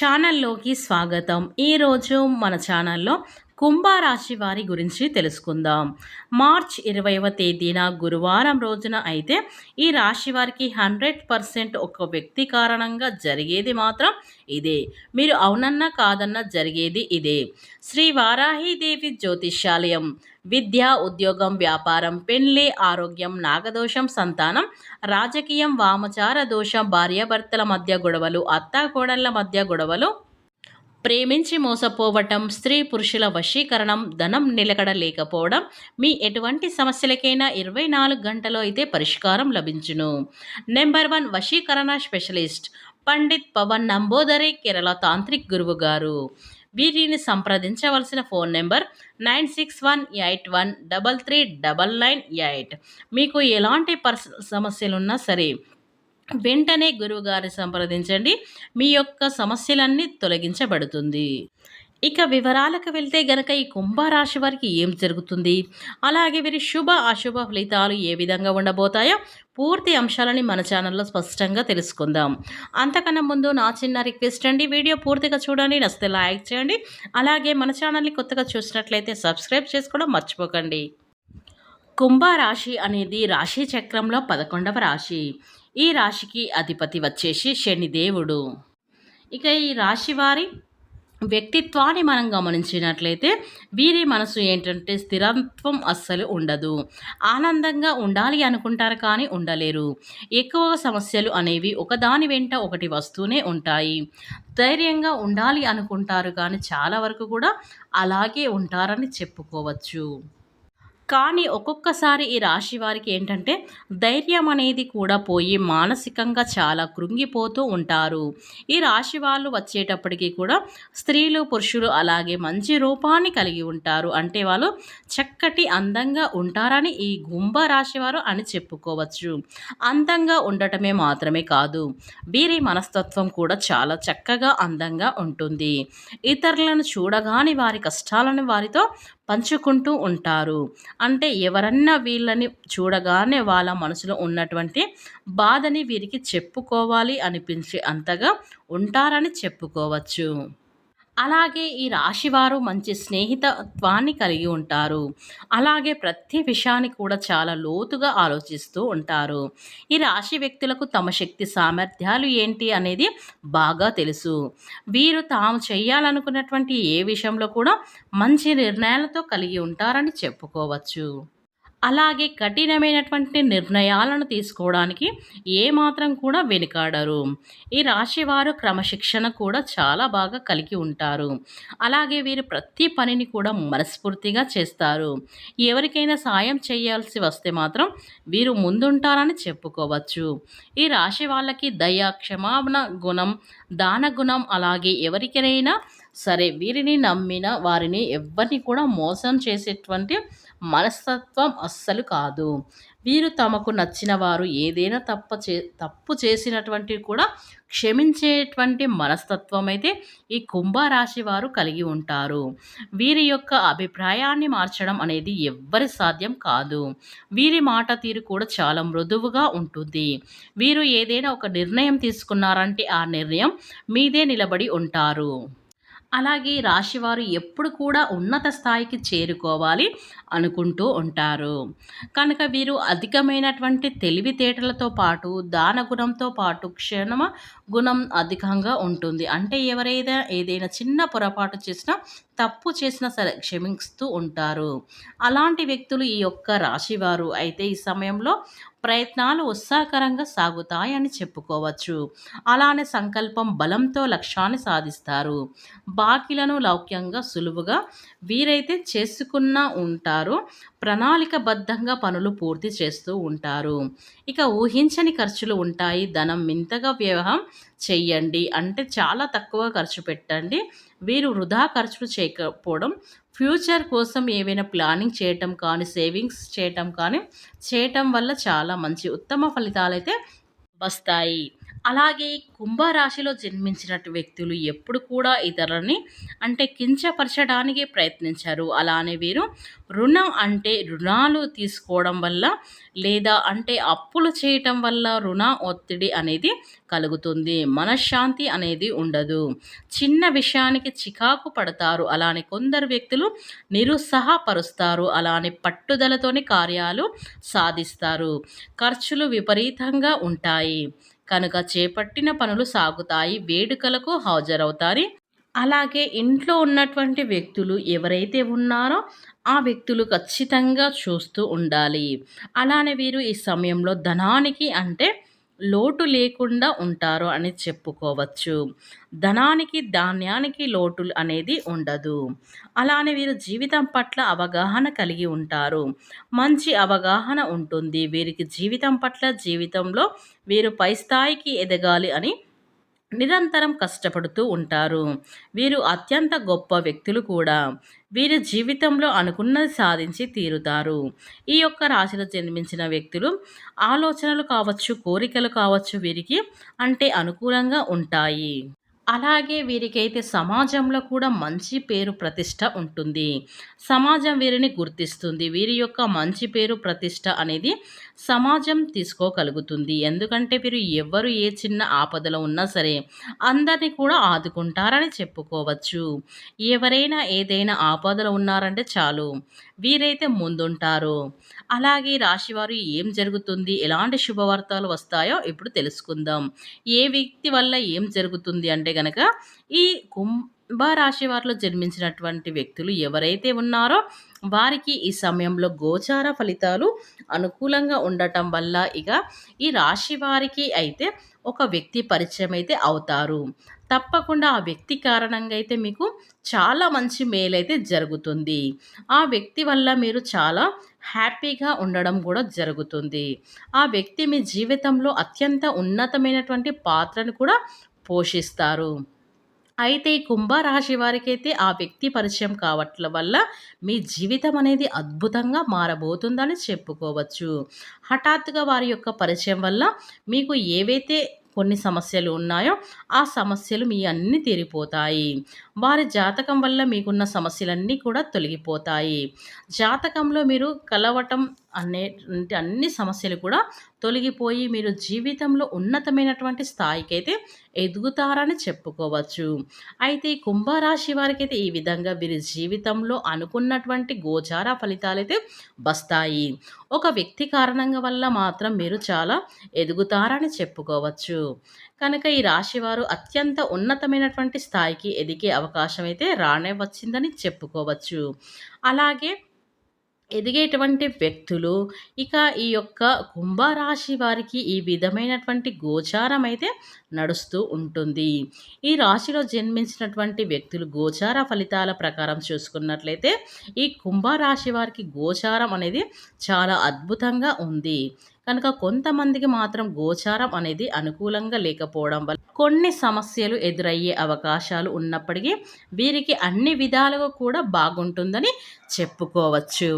ఛానల్లోకి స్వాగతం. ఈరోజు మన ఛానల్లో కుంభరాశి వారి గురించి తెలుసుకుందాం. మార్చ్ ఇరవైవ తేదీన గురువారం రోజున అయితే ఈ రాశి వారికి హండ్రెడ్ పర్సెంట్ ఒక వ్యక్తి కారణంగా జరిగేది మాత్రం ఇదే. మీరు అవునన్నా కాదన్నా జరిగేది ఇదే. శ్రీ వారాహిదేవి జ్యోతిష్యాలయం. విద్య ఉద్యోగం వ్యాపారం పెళ్ళి ఆరోగ్యం నాగదోషం సంతానం రాజకీయం వామచార దోషం భార్యాభర్తల మధ్య గొడవలు అత్తాకోడళ్ళ మధ్య గొడవలు ప్రేమించి మోసపోవటం స్త్రీ పురుషుల వశీకరణం ధనం నిలకడ లేకపోవడం మీ ఎటువంటి సమస్యలకైనా ఇరవై నాలుగు గంటలో అయితే పరిష్కారం లభించును. నెంబర్ వన్ వశీకరణ స్పెషలిస్ట్ పండిత్ పవన్ నంబోదరే కేరళ తాంత్రిక్ గురువు గారు. వీరిని సంప్రదించవలసిన phone number nine six one eight one double three double nine eight. మీకు ఎలాంటి పర్సనల్ సమస్యలున్నా సరే వెంటనే గురువుగారిని సంప్రదించండి. మీ యొక్క సమస్యలన్నీ తొలగించబడుతుంది. ఇక వివరాలకు వెళ్తే గనక ఈ కుంభరాశి వారికి ఏం జరుగుతుంది? అలాగే వీరి శుభ అశుభ ఫలితాలు ఏ విధంగా ఉండబోతాయో పూర్తి అంశాలని మన ఛానల్లో స్పష్టంగా తెలుసుకుందాం. అంతకన్నా ముందు నా చిన్న రిక్వెస్ట్ అండి. వీడియో పూర్తిగా చూడండి నచ్చితే లైక్ చేయండి. అలాగే మన ఛానల్ని కొత్తగా చూసినట్లయితే సబ్స్క్రైబ్ చేసుకోవడం మర్చిపోకండి. కుంభరాశి అనేది రాశి చక్రంలో పదకొండవ రాశి. ఈ రాశికి అధిపతి వచ్చేసి శనిదేవుడు. ఇక ఈ రాశి వారి వ్యక్తిత్వాన్ని మనం గమనించినట్లయితే వీరి మనసు ఏంటంటే స్థిరత్వం అస్సలు ఉండదు. ఆనందంగా ఉండాలి అనుకుంటారు కానీ ఉండలేరు. ఎక్కువ సమస్యలు అనేవి ఒకదాని వెంట ఒకటి వస్తూనే ఉంటాయి. ధైర్యంగా ఉండాలి అనుకుంటారు కానీ చాలా వరకు కూడా అలాగే ఉంటారని చెప్పుకోవచ్చు. కానీ ఒక్కొక్కసారి ఈ రాశి వారికి ఏంటంటే ధైర్యం అనేది కూడా పోయి మానసికంగా చాలా కృంగిపోతూ ఉంటారు. ఈ రాశి వాళ్ళు వచ్చేటప్పటికి కూడా స్త్రీలు పురుషులు అలాగే మంచి రూపాన్ని కలిగి ఉంటారు. అంటే వాళ్ళు చక్కటి అందంగా ఉంటారని ఈ గుంభ రాశి వారు అని చెప్పుకోవచ్చు. అందంగా ఉండటమే మాత్రమే కాదు వీరి మనస్తత్వం కూడా చాలా చక్కగా అందంగా ఉంటుంది. ఇతరులను చూడగానే వారి కష్టాలను వారితో పంచుకుంటూ ఉంటారు. అంటే ఎవరన్నా వీళ్ళని చూడగానే వాళ్ళ మనసులో ఉన్నటువంటి బాధని వీరికి చెప్పుకోవాలి అనిపించే అంతగా ఉంటారని చెప్పుకోవచ్చు. అలాగే ఈ రాశివారు మంచి స్నేహితత్వాన్ని కలిగి ఉంటారు. అలాగే ప్రతి విషయాన్ని కూడా చాలా లోతుగా ఆలోచిస్తూ ఉంటారు. ఈ రాశి వ్యక్తులకు తమ శక్తి సామర్థ్యాలు ఏంటి అనేది బాగా తెలుసు. వీరు తాము చేయాలనుకున్నటువంటి ఏ విషయంలో కూడా మంచి నిర్ణయాలతో కలిగి ఉంటారని చెప్పుకోవచ్చు. అలాగే కఠినమైనటువంటి నిర్ణయాలను తీసుకోవడానికి ఏమాత్రం కూడా వెనుకాడరు. ఈ రాశి వారు క్రమశిక్షణ కూడా చాలా బాగా కలిగి ఉంటారు. అలాగే వీరు ప్రతి పనిని కూడా మనస్ఫూర్తిగా చేస్తారు. ఎవరికైనా సాయం చేయాల్సి వస్తే మాత్రం వీరు ముందుంటారని చెప్పుకోవచ్చు. ఈ రాశి వాళ్ళకి దయ క్షమాపణ గుణం దాన గుణం అలాగే ఎవరికైనా సరే వీరిని నమ్మిన వారిని ఎవరిని కూడా మోసం చేసేటువంటి మనస్తత్వం అస్సలు కాదు. వీరు తమకు నచ్చిన వారు ఏదైనా తప్ప చే తప్పు చేసినటువంటి కూడా క్షమించేటువంటి మనస్తత్వం అయితే ఈ కుంభరాశి వారు కలిగి ఉంటారు. వీరి యొక్క అభిప్రాయాన్ని మార్చడం అనేది ఎవ్వరి సాధ్యం కాదు. వీరి మాట తీరు కూడా చాలా మృదువుగా ఉంటుంది. వీరు ఏదైనా ఒక నిర్ణయం తీసుకున్నారంటే ఆ నిర్ణయం మీదే నిలబడి ఉంటారు. అలాగే రాశివారు ఎప్పుడు కూడా ఉన్నత స్థాయికి చేరుకోవాలి అనుకుంటూ ఉంటారు. కనుక వీరు అధికమైనటువంటి తెలివితేటలతో పాటు దాన గుణంతో పాటు క్షణమ గుణం అధికంగా ఉంటుంది. అంటే ఎవరైనా ఏదైనా చిన్న పొరపాటు చేసినా తప్పు చేసినా సరే క్షమిస్తూ ఉంటారు. అలాంటి వ్యక్తులు ఈ యొక్క రాశివారు. అయితే ఈ సమయంలో ప్రయత్నాలు ఉత్సాహకరంగా సాగుతాయని చెప్పుకోవచ్చు. అలానే సంకల్పం బలంతో లక్ష్యాన్ని సాధిస్తారు. బాకీలను లౌక్యంగా సులువుగా వీరైతే చేసుకున్న ఉంటారు. ప్రణాళికబద్ధంగా పనులు పూర్తి చేస్తూ ఉంటారు. ఇక ఊహించని ఖర్చులు ఉంటాయి. ధనం మింతగా వ్యవహారం చెయ్యండి. అంటే చాలా తక్కువ ఖర్చు పెట్టండి. వీరు వృధా ఖర్చులు చేయకపోవడం ఫ్యూచర్ కోసం ఏవైనా ప్లానింగ్ చేయటం కానీ సేవింగ్స్ చేయటం కానీ చేయటం వల్ల చాలా మంచి ఉత్తమ ఫలితాలు అయితే వస్తాయి. అలాగే కుంభరాశిలో జన్మించినట్టు వ్యక్తులు ఎప్పుడు కూడా ఇతరులని అంటే కించపరచడానికి ప్రయత్నించారు. అలానే వీరు రుణం అంటే రుణాలు తీసుకోవడం వల్ల లేదా అంటే అప్పులు చేయటం వల్ల రుణ ఒత్తిడి అనేది కలుగుతుంది. మనశ్శాంతి అనేది ఉండదు. చిన్న విషయానికి చికాకు పడతారు. అలానే కొందరు వ్యక్తులు నిరుత్సాహపరుస్తారు. అలానే పట్టుదలతోని కార్యాలు సాధిస్తారు. ఖర్చులు విపరీతంగా ఉంటాయి. కనుక చేపట్టిన పనులు సాగుతాయి వేడుకలకు హాజరవుతారు. అలాగే ఇంట్లో ఉన్నటువంటి వ్యక్తులు ఎవరైతే ఉన్నారో ఆ వ్యక్తులు ఖచ్చితంగా చూస్తూ ఉండాలి. అలానే వీరు ఈ సమయంలో ధనానికి అంటే లోటు లేకుండా ఉంటారు అని చెప్పుకోవచ్చు. ధనానికి ధాన్యానికి లోటు అనేది ఉండదు. అలానే వీరు జీవితం పట్ల అవగాహన కలిగి ఉంటారు. మంచి అవగాహన ఉంటుంది. వీరికి జీవితం పట్ల జీవితంలో వీరు పై స్థాయికి ఎదగాలి అని నిరంతరం కష్టపడుతూ ఉంటారు. వీరు అత్యంత గొప్ప వ్యక్తులు కూడా. వీరి జీవితంలో అనుకున్నది సాధించి తీరుతారు. ఈ యొక్క రాశిలో జన్మించిన వ్యక్తులు ఆలోచనలు కావచ్చు కోరికలు కావచ్చు వీరికి అంటే అనుకూలంగా ఉంటాయి. అలాగే వీరికైతే సమాజంలో కూడా మంచి పేరు ప్రతిష్ట ఉంటుంది. సమాజం వీరిని గుర్తిస్తుంది. వీరి యొక్క మంచి పేరు ప్రతిష్ట అనేది సమాజం తీసుకోగలుగుతుంది. ఎందుకంటే వీరు ఎవరు ఏ చిన్న ఆపదలో ఉన్నా సరే అందరినీ కూడా ఆదుకుంటారని చెప్పుకోవచ్చు. ఎవరైనా ఏదైనా ఆపదలో ఉన్నారంటే చాలు వీరైతే ముందుంటారు. అలాగే రాశివారు ఏం జరుగుతుంది ఎలాంటి శుభవార్తలు వస్తాయో ఇప్పుడు తెలుసుకుందాం. ఏ వ్యక్తి వల్ల ఏం జరుగుతుంది అంటే కనుక ఈ కుం కుంభరాశి వారిలో జన్మించినటువంటి వ్యక్తులు ఎవరైతే ఉన్నారో వారికి ఈ సమయంలో గోచార ఫలితాలు అనుకూలంగా ఉండటం వల్ల ఇక ఈ రాశి వారికి అయితే ఒక వ్యక్తి పరిచయం అయితే అవుతారు. తప్పకుండా ఆ వ్యక్తి కారణంగా అయితే మీకు చాలా మంచి మేలైతే జరుగుతుంది. ఆ వ్యక్తి వల్ల మీరు చాలా హ్యాపీగా ఉండడం కూడా జరుగుతుంది. ఆ వ్యక్తి మీ జీవితంలో అత్యంత ఉన్నతమైనటువంటి పాత్రను కూడా పోషిస్తారు. అయితే కుంభరాశి వారికైతే ఆ వ్యక్తి పరిచయం కావట్ల వల్ల మీ జీవితం అనేది అద్భుతంగా మారబోతుందని చెప్పుకోవచ్చు. హఠాత్తుగా వారి యొక్క పరిచయం వల్ల మీకు ఏవైతే కొన్ని సమస్యలు ఉన్నాయో ఆ సమస్యలు మీ అన్నీ తీరిపోతాయి. వారి జాతకం వల్ల మీకున్న సమస్యలన్నీ కూడా తొలగిపోతాయి. జాతకంలో మీరు కలవటం అనే అన్ని సమస్యలు కూడా తొలగిపోయి మీరు జీవితంలో ఉన్నతమైనటువంటి స్థాయికి అయితే ఎదుగుతారని చెప్పుకోవచ్చు. అయితే కుంభరాశి వారికి అయితే ఈ విధంగా వీరి జీవితంలో అనుకున్నటువంటి గోచార ఫలితాలు అయితే వస్తాయి. ఒక వ్యక్తి కారణంగా వల్ల మాత్రం మీరు చాలా ఎదుగుతారని చెప్పుకోవచ్చు. కనుక ఈ రాశివారు అత్యంత ఉన్నతమైనటువంటి స్థాయికి ఎదిగే అవకాశం అయితే రానే వచ్చిందని చెప్పుకోవచ్చు. అలాగే ఎదిగేటువంటి వ్యక్తులు ఇక ఈ యొక్క కుంభరాశి వారికి ఈ విధమైనటువంటి గోచారం అయితే నడుస్తూ ఉంటుంది. ఈ రాశిలో జన్మించినటువంటి వ్యక్తులు గోచార ఫలితాల ప్రకారం చూసుకున్నట్లయితే ఈ కుంభరాశి వారికి గోచారం అనేది చాలా అద్భుతంగా ఉంది. కనుక కొంతమందికి మాత్రం గోచారం అనేది అనుకూలంగా లేకపోవడం వల్ల కొన్ని సమస్యలు ఎదురయ్యే అవకాశాలు ఉన్నప్పటికీ వీరికి అన్ని విధాలుగా కూడా బాగుంటుందని చెప్పుకోవచ్చు.